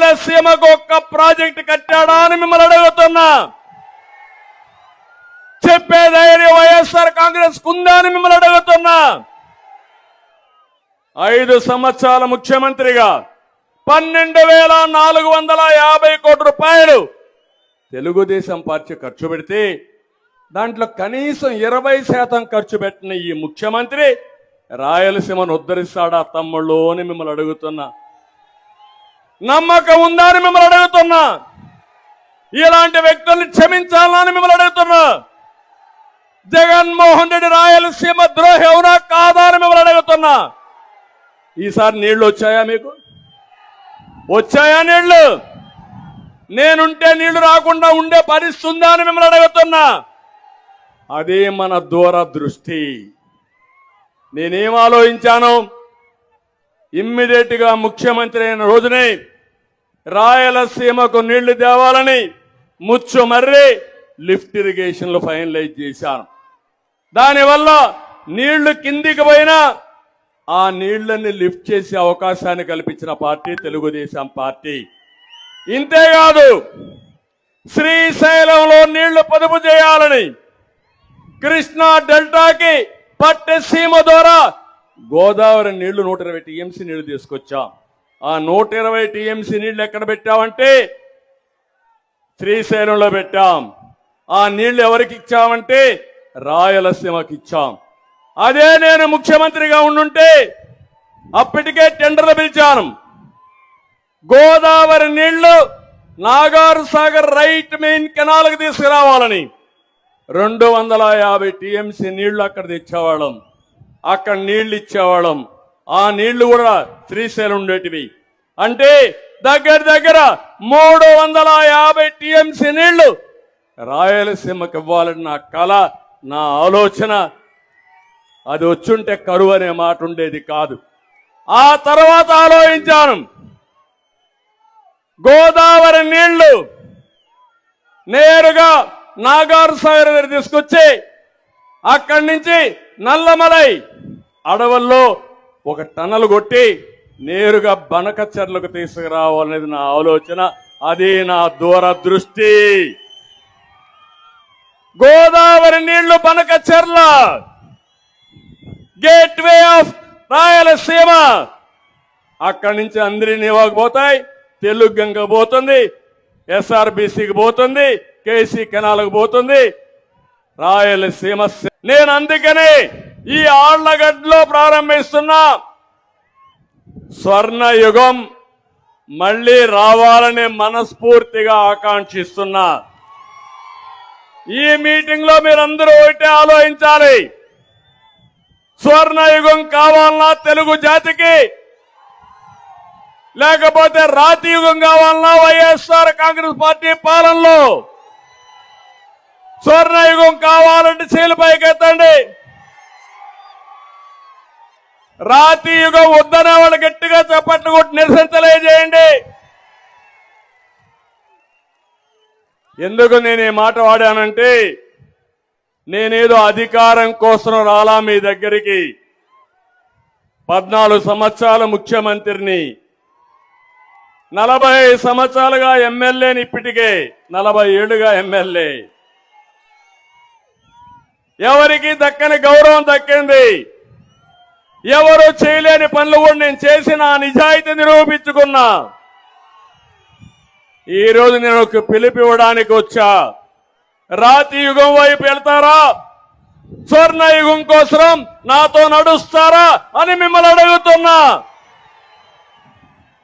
రాయలసీమకు ఒక్క ప్రాజెక్టు కట్టాడా అని మిమ్మల్ని అడుగుతున్నా. చెప్పే ధైర్యం వైఎస్ఆర్ కాంగ్రెస్ కుందా అని మిమ్మల్ని అడుగుతున్నా. ఐదు సంవత్సరాల ముఖ్యమంత్రిగా పన్నెండు వేల నాలుగు వందల యాభై కోట్ల రూపాయలు తెలుగుదేశం పార్టీ ఖర్చు పెడితే దాంట్లో కనీసం ఇరవై శాతం ఖర్చు పెట్టిన ఈ ముఖ్యమంత్రి రాయలసీమను ఉద్ధరిస్తాడా తమ్ముళ్ళు అని మిమ్మల్ని అడుగుతున్నా. నమ్మకం ఉందా అని మిమ్మల్ని అడుగుతున్నా. ఇలాంటి వ్యక్తుల్ని క్షమించాలని మిమ్మల్ని అడుగుతున్నా. జగన్మోహన్ రెడ్డి రాయలసీమ ద్రోహి అవునా కాదా అని మిమ్మల్ని అడుగుతున్నా. ఈసారి నీళ్ళు వచ్చాయా మీకు? వచ్చాయా నీళ్ళు నేనుంటే నీళ్ళు రాకుండా ఉండే పరిస్థితి ఉందా అని మిమ్మల్ని అడుగుతున్నా. అదే మన దూరదృష్టి. నేనేం ఆలోచించాను? ఇమ్మీడియట్గా ముఖ్యమంత్రి అయిన రోజునే రాయలసీమకు నీళ్ళు తేవాలని ముచ్చు మర్రి లిఫ్ట్ ఇరిగేషన్లు ఫైనలైజ్ చేశాను. దానివల్ల నీళ్ళు కిందికి పోయినా ఆ నీళ్ళని లిఫ్ట్ చేసే అవకాశాన్ని కల్పించిన పార్టీ తెలుగుదేశం పార్టీ. ఇంతేకాదు శ్రీశైలంలో నీళ్ళు పొదుపు చేయాలని కృష్ణా డెల్టాకి పట్టెసీమ ద్వారా గోదావరి నీళ్ళు నూట ఇరవై టీఎంసీ నీళ్ళు తీసుకొచ్చాం. ఆ నూట ఇరవై టీఎంసీ నీళ్ళు ఎక్కడ పెట్టామంటే శ్రీశైలంలో పెట్టాం. ఆ నీళ్ళు ఎవరికి ఇచ్చామంటే రాయలసీమకి ఇచ్చాం అదే నేను ముఖ్యమంత్రిగా ఉండుంటే అప్పటికే టెండర్లు పిలిచాను. గోదావరి నీళ్ళు నాగారు సాగర్ రైట్ మెయిన్ కెనాల్కి తీసుకురావాలని. రెండు వందల యాభై టీఎంసీ నీళ్ళు అక్కడ తెచ్చేవాళ్ళం. అక్కడ నీళ్ళు ఇచ్చేవాళ్ళం. ఆ నీళ్ళు కూడా శ్రీశైలం ఉండేటివి. అంటే దగ్గర దగ్గర మూడు వందల యాభై టీఎంసీ నీళ్ళు రాయలసీమకి ఇవ్వాలని నా కళ నా ఆలోచన. అది వచ్చుంటే కరువు అనే మాట ఉండేది కాదు. ఆ తర్వాత ఆలోచించాను. గోదావరి నీళ్ళు నేరుగా నాగార్ సాగర్ దగ్గర తీసుకొచ్చి అక్కడి నుంచి నల్లమలై అడవుల్లో ఒక టనల్ కొట్టి నేరుగా బనకచర్లకు తీసుకురావాలనేది నా ఆలోచన. అది నా దూరదృష్టి. గోదావరి నీళ్ళు బనకచెర్ల. Gateway of Rayalaseema. అక్కడి నుంచి అందరినీ పోతాయి. తెలుగు గంగ పోతుంది. ఎస్ఆర్బిసికి పోతుంది. కేసీ కెనాల్కి పోతుంది. రాయలసీమ నేను అందుకనే ఈ ఆళ్ళగడ్డలో ప్రారంభిస్తున్నా స్వర్ణ యుగం మళ్ళీ రావాలని మనస్ఫూర్తిగా ఆకాంక్షిస్తున్నా. ఈ మీటింగ్లో మీరందరూ ఒకటే ఆలోచించాలి. స్వర్ణ యుగం కావాలన్నా తెలుగు జాతికి లేకపోతే రాతి యుగం కావాలన్నా వైఎస్ఆర్ కాంగ్రెస్ పార్టీ పాలనలో. స్వర్ణ యుగం కావాలంటే చేలు ఎత్తండి రాతి యుగం వద్దన వాళ్ళు గట్టిగా చప్పట్లు కొట్టి నిరసన తెలియజేయండి ఎందుకు నేను ఈ మాట వాడానంటే నేనేదో అధికారం కోసం రాలా మీ దగ్గరికి. పద్నాలుగు సంవత్సరాల ముఖ్యమంత్రిని నలభై సంవత్సరాలుగా ఎమ్మెల్యేని ఇప్పటికే నలభై ఏడుగా ఎమ్మెల్యే. ఎవరికి దక్కని గౌరవం దక్కింది? ఎవరు చేయలేని పనులు కూడా నేను చేసి నా నిజాయితీ నిరూపించుకున్నా. ఈ రోజు నేను ఒక పిలిపివ్వడానికి వచ్చా. రాతి యుగం వైపు వెళ్తారా? స్వర్ణ యుగం కోసం నాతో నడుస్తారా అని మిమ్మల్ని అడుగుతున్నా.